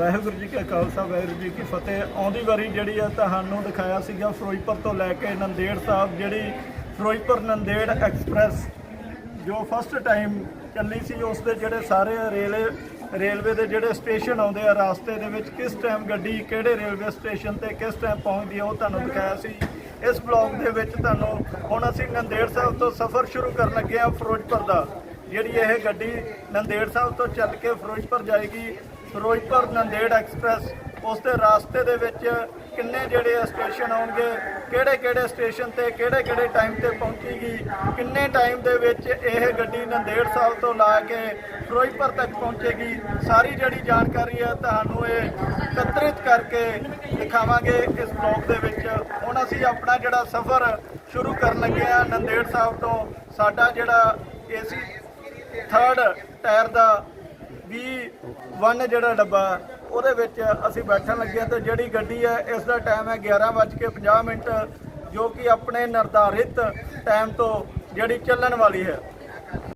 ਵਾਹਿਗੁਰੂ ਜੀ ਕਾ ਖਾਲਸਾ, ਵਾਹਿਗੁਰੂ ਜੀ ਕੀ ਫਤਿਹ। ਆਉਂਦੀ ਵਾਰੀ ਜਿਹੜੀ ਆ ਤੁਹਾਨੂੰ ਦਿਖਾਇਆ ਸੀਗਾ ਫਿਰੋਜ਼ਪੁਰ ਤੋਂ ਲੈ ਕੇ ਨੰਦੇੜ ਸਾਹਿਬ, ਜਿਹੜੀ ਫਿਰੋਜ਼ਪੁਰ ਨੰਦੇੜ ਐਕਸਪ੍ਰੈਸ ਜੋ ਫਸਟ ਟਾਈਮ ਚੱਲੀ ਸੀ, ਉਸ ਦੇ ਜਿਹੜੇ ਸਾਰੇ ਰੇਲੇ, ਰੇਲਵੇ ਦੇ ਜਿਹੜੇ ਸਟੇਸ਼ਨ ਆਉਂਦੇ ਆ, ਰਾਸਤੇ ਦੇ ਵਿੱਚ ਕਿਸ ਟਾਈਮ ਗੱਡੀ ਕਿਹੜੇ ਰੇਲਵੇ ਸਟੇਸ਼ਨ ਤੇ ਕਿਸ ਟਾਈਮ ਪਹੁੰਚਦੀ ਹੈ ਉਹ ਤੁਹਾਨੂੰ ਦਿਖਾਇਆ ਸੀ। ਇਸ ਬਲੌਗ ਦੇ ਵਿੱਚ ਤੁਹਾਨੂੰ ਹੁਣ ਅਸੀਂ ਨੰਦੇੜ ਸਾਹਿਬ ਤੋਂ ਸਫ਼ਰ ਸ਼ੁਰੂ ਕਰਨ ਲੱਗੇ ਆ ਫਿਰੋਜ਼ਪੁਰ ਦਾ। ਜਿਹੜੀ ਇਹ ਗੱਡੀ ਨੰਦੇੜ ਸਾਹਿਬ ਤੋਂ ਚੱਲ ਕੇ ਫਿਰੋਜ਼ਪੁਰ ਜਾਏਗੀ, ਫਿਰੋਜ਼ਪੁਰ ਨੰਦੇੜ ਐਕਸਪ੍ਰੈਸ ਉਸ ਦੇ ਰਾਸਤੇ ਦੇ ਵਿੱਚ ਕਿੰਨੇ ਜਿਹੜੇ ਸਟੇਸ਼ਨ ਆਉਣਗੇ ਕਿਹੜੇ ਕਿਹੜੇ ਸਟੇਸ਼ਨ ਤੇ ਕਿਹੜੇ ਕਿਹੜੇ ਟਾਈਮ ਤੇ ਪਹੁੰਚੇਗੀ, ਕਿੰਨੇ ਟਾਈਮ ਦੇ ਵਿੱਚ ਇਹ ਗੱਡੀ ਨੰਦੇੜ ਸਾਹਿਬ ਤੋਂ ਲਾ ਕੇ ਫਿਰੋਜ਼ਪੁਰ ਤੱਕ ਪਹੁੰਚੇਗੀ, ਸਾਰੀ ਜਿਹੜੀ ਜਾਣਕਾਰੀ ਹੈ ਤੁਹਾਨੂੰ ਇਹ ਇਕੱਤਰਿਤ ਕਰਕੇ ਦਿਖਾਵਾਂਗੇ ਇਸ ਬਲੌਗ ਦੇ ਵਿੱਚ। ਹੁਣ ਅਸੀਂ ਆਪਣਾ ਜਿਹੜਾ ਸਫ਼ਰ ਸ਼ੁਰੂ ਕਰਨ ਲੱਗੇ ਆ ਨੰਦੇੜ ਸਾਹਿਬ ਤੋਂ, ਸਾਡਾ ਜਿਹੜਾ ਏਸੀ ਥਰਡ ਟਾਇਰ ਦਾ 21 ਜਿਹੜਾ ਡੱਬਾ, ਉਹਦੇ ਵਿੱਚ ਅਸੀਂ ਬੈਠਣ ਲੱਗੇ ਹਾਂ ਤੇ ਜਿਹੜੀ ਗੱਡੀ ਹੈ, ਇਸ ਦਾ ਟਾਈਮ ਹੈ 11:50 ਮਿੰਟ, ਜੋ ਕਿ ਆਪਣੇ ਨਿਰਧਾਰਿਤ ਟਾਈਮ ਤੋਂ ਜਿਹੜੀ ਚੱਲਣ ਵਾਲੀ ਹੈ।